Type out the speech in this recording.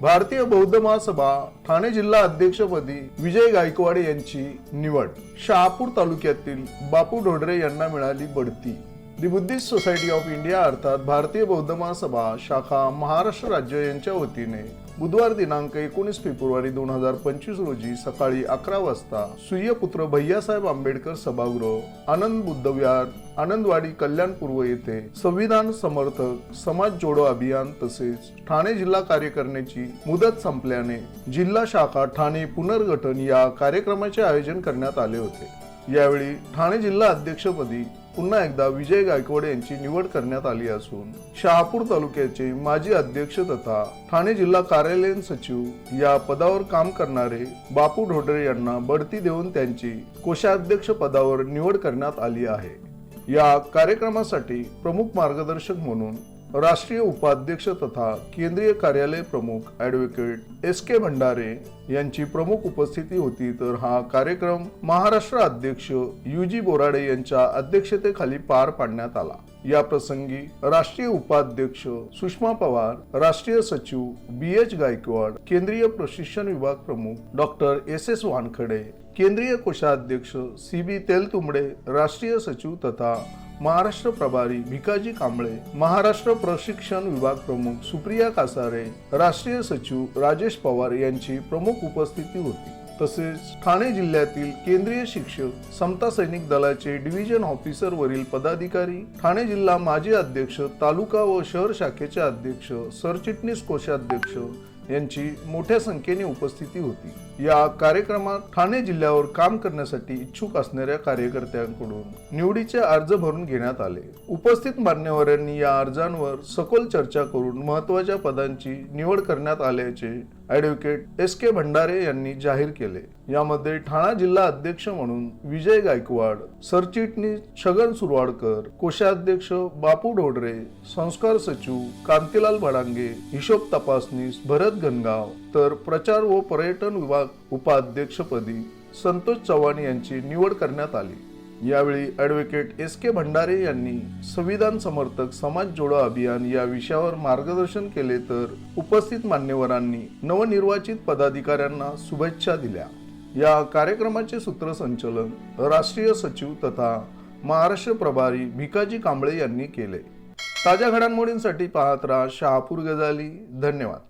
भारतीय बौद्ध महासभा ठाणे जिल्हा अध्यक्षपदी विजय गायकवाड यांची निवड. शहापूर तालुक्यातील बापू ढोडरे यांना मिळाली बढती. दि बुद्धिस्ट सोसायटी ऑफ इंडिया अर्थात भारतीय बौद्ध महासभा शाखा महाराष्ट्र राज्य यांच्या वतीने बुधवार दिनांक एकोणीस फेब्रुवारी दोन हजार पंचवीस रोजी सकाळी अकरा वाजता सूर्यपुत्र भैयासाहेब आंबेडकर सभागृह आनंद बुद्धविहार आनंदवाडी कल्याण पूर्व येथे संविधान समर्थक समाज जोडो अभियान तसेच ठाणे जिल्हा कार्यकारिणीची मुदत संपल्याने जिल्हा शाखा ठाणे पुनर्गठन या कार्यक्रमाचे आयोजन करण्यात आले होते. यावेळी ठाणे जिल्हा अध्यक्षपदी पुन्हा एकदा विजय गायकवाड यांची निवड करण्यात आली असून शहापूर तालुक्याचे माजी अध्यक्ष तथा ठाणे जिल्हा कार्यालयीन सचिव या पदावर काम करणारे बापू ढोडरे यांना बढती देऊन त्यांची कोषाध्यक्ष पदावर निवड करण्यात आली आहे. या कार्यक्रमासाठी प्रमुख मार्गदर्शक म्हणून राष्ट्रीय उपाध्यक्ष तथा केंद्रीय कार्यालय प्रमुख ॲडव्होकेट एस के भंडारे यांची प्रमुख उपस्थिती होती तर हा कार्यक्रम महाराष्ट्र अध्यक्ष यू जी बोराडे यांच्या अध्यक्षतेखाली पार पाडण्यात आला. या प्रसंगी राष्ट्रीय उपाध्यक्ष सुषमा पवार राष्ट्रीय सचिव बी एच गायकवाड केंद्रीय प्रशिक्षण विभाग प्रमुख डॉक्टर एस एस वानखडे केंद्रीय कोषाध्यक्ष सी बी तेलतुंबडे राष्ट्रीय सचिव तथा महाराष्ट्र प्रभारी भिकाजी कांबळे महाराष्ट्र प्रशिक्षण विभाग प्रमुख सुप्रिया कासारे राष्ट्रीय सचिव राजेश पवार यांची प्रमुख उपस्थिती होती. तसेच ठाणे जिल्ह्यातील केंद्रीय शिक्षक समता सैनिक दलाचे डिव्हिजन ऑफिसर वरील पदाधिकारी ठाणे जिल्हा माजी अध्यक्ष तालुका व शहर शाखेचे अध्यक्ष सरचिटणीस कोषाध्यक्ष यांची मोठ्या संख्येने उपस्थिती होती. या कार्यक्रमात ठाणे जिल्ह्यावर काम करण्यासाठी इच्छुक असणाऱ्या कार्यकर्त्यांकडून निवडीचे अर्ज भरून घेण्यात आले. उपस्थित मान्यवरांनी या अर्जांवर सखोल चर्चा करून महत्त्वाच्या पदांची निवड करण्यात आल्याचे ॲडव्होकेट एस के भंडारे यांनी जाहीर केले. यामध्ये ठाणा जिल्हा अध्यक्ष म्हणून विजय गायकवाड सरचिटणीस छगन सुरवाडकर कोषाध्यक्ष बापू ढोडरे संस्कार सचिव कांतीलाल बडांगे हिशोब तपासनीस भरत घनगाव तर प्रचार व पर्यटन विभाग उपाध्यक्षपदी संतोष चव्हाण यांची निवड करण्यात आली. यावेळी ॲडव्होकेट एस के भंडारे यांनी संविधान समर्थक समाज जोडो अभियान या विषयावर मार्गदर्शन केले तर उपस्थित मान्यवरांनी नवनिर्वाचित पदाधिकाऱ्यांना शुभेच्छा दिल्या. या कार्यक्रमाचे सूत्रसंचलन राष्ट्रीय सचिव तथा महाराष्ट्र प्रभारी भिकाजी कांबळे यांनी केले. ताज्या घडामोडींसाठी पाहत राहा शहापूर गजाली. धन्यवाद.